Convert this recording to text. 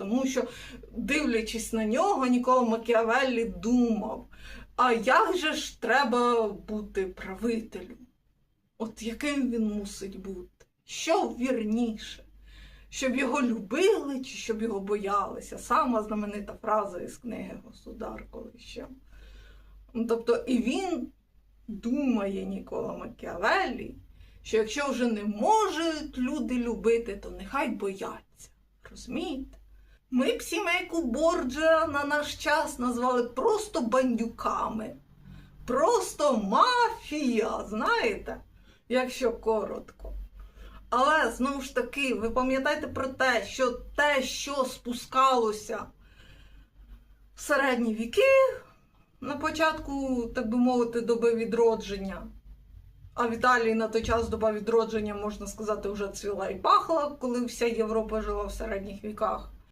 Тому що, дивлячись на нього, Нікола Макіавеллі думав, а як же ж треба бути правителем? От яким він мусить бути? Що вірніше? Щоб його любили чи щоб його боялися? Сама знаменита фраза із книги Государ коли. Ну, Тобто, і він думає Нікола Макіавеллі, що якщо вже не можуть люди любити, то нехай бояться. Розумієте? Ми б сімейку Борджа на наш час назвали просто бандюками. Просто мафія, знаєте, якщо коротко. Але знову ж таки, ви пам'ятаєте про те, що те, що спускалося в середні віки, на початку, так би мовити, доби відродження. А в Італії на той час доба відродження, можна сказати, вже цвіла і пахла, коли вся Європа жила в середніх віках.